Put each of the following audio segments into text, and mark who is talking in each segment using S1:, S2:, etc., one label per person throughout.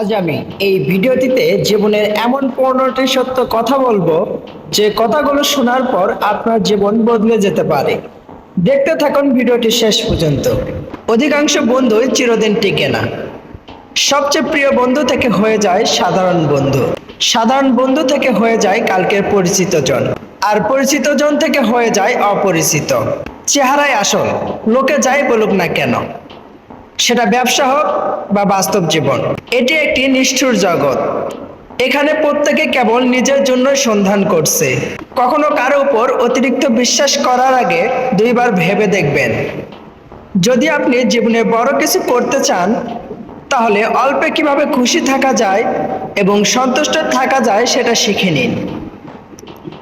S1: আজ আমি এই ভিডিওটিতে জীবনের এমন পনেরোটি সত্য কথা বলব, যে কথাগুলো শোনার পর আপনার জীবন বদলে যেতে পারে। দেখতে থাকুন ভিডিওটি শেষ পর্যন্ত। অধিকাংশ বন্ধুই চিরদিন টিকে না। সবচেয়ে প্রিয় বন্ধু থেকে হয়ে যায় সাধারণ বন্ধু। সাধারণ বন্ধু থেকে হয়ে যায় কালকের পরিচিত জন। আর পরিচিত জন থেকে হয়ে যায় অপরিচিত। চেহারায় আসল, লোকে যাই বলুক না কেন। সেটা ব্যবসা হোক বা বাস্তব জীবন। এটি একটি নিষ্ঠুর জগৎ। এখানে প্রত্যেকে কেবল নিজের জন্য সন্ধান করছে। কখনো কারও উপর অতিরিক্ত বিশ্বাস করার আগে দুইবার ভেবে দেখবেন। যদি আপনি জীবনে বড় কিছু করতে চান, তাহলে অল্পে কীভাবে খুশি থাকা যায় এবং সন্তুষ্ট থাকা যায় সেটা শিখে নিন।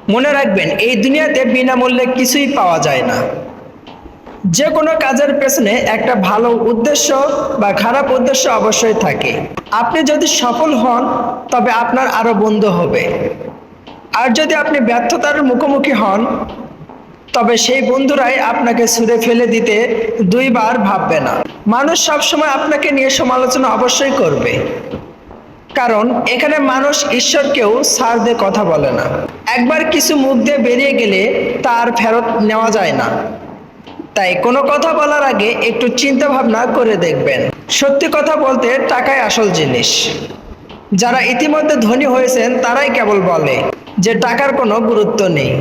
S1: মনে রাখবেন, এই দুনিয়াতে বিনামূল্যে কিছুই পাওয়া যায় না। যে কোনো কাজের পেছনে একটা ভালো উদ্দেশ্য বা খারাপ উদ্দেশ্য অবশ্যই থাকে। আপনি যদি সফল হন, তবে আপনার আরও বন্ধু হবে। আর যদি আপনি ব্যর্থতার মুখোমুখি হন, তবে সেই বন্ধুরাই আপনাকে ছুঁড়ে ফেলে দিতে দুইবার ভাববে না। মানুষ সবসময় আপনাকে নিয়ে সমালোচনা অবশ্যই করবে। কারণ এখানে মানুষ ঈশ্বরকেও ছাড় দিয়ে কথা বলে না। একবার কিছু মুখ দিয়ে বেরিয়ে গেলে তার ফেরত নেওয়া যায় না। তাই কোনো কথা বলার আগে একটু চিন্তা ভাবনা করে দেখবেন। সত্যি কথা বলতে টাকাই আসল জিনিস। যারা ইতিমধ্যে ধনী হয়েছেন, তারাই কেবল বলে যে টাকার কোনো গুরুত্ব নেই।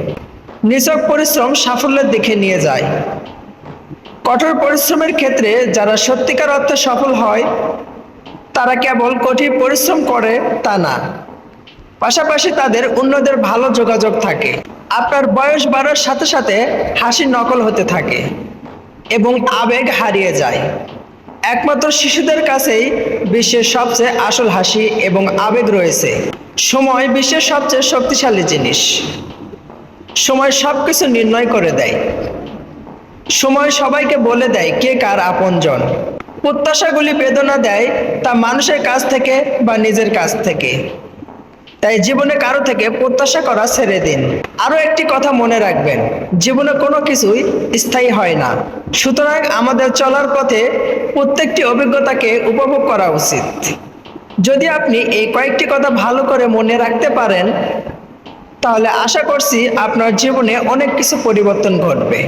S1: নিছক পরিশ্রম সাফল্যের দিকে নিয়ে যায়। কঠোর পরিশ্রমের ক্ষেত্রে যারা সত্যিকার অর্থে সফল হয়, তারা কেবল কঠিন পরিশ্রম করে তা না। পাশাপাশি তাদের অন্যদের ভালো যোগাযোগ থাকে। আপনার বয়স বাড়ার সাথে সাথে হাসি নকল হতে থাকে এবং আবেগ হারিয়ে যায়। একমাত্র শিশুদের কাছেই বিশ্বের সবচেয়ে আসল হাসি এবং আবেগ রয়েছে। সময় বিশ্বের সবচেয়ে শক্তিশালী জিনিস। সময় সব কিছু নির্ণয় করে দেয়। সময় সবাইকে বলে দেয় কে কার আপনজন। প্রত্যাশাগুলি বেদনা দেয় তা মানুষের কাছ থেকে বা নিজের কাছ থেকে। তাই জীবনে কারও থেকে প্রত্যাশা করা ছেড়ে দিন। আরও একটি কথা মনে রাখবেন, জীবনে কোনো কিছুই স্থায়ী হয় না। সুতরাং আমাদের চলার পথে প্রত্যেকটি অভিজ্ঞতাকে উপভোগ করা উচিত। যদি আপনি এই কয়েকটি কথা ভালো করে মনে রাখতে পারেন, তাহলে আশা করছি আপনার জীবনে অনেক কিছু পরিবর্তন ঘটবে।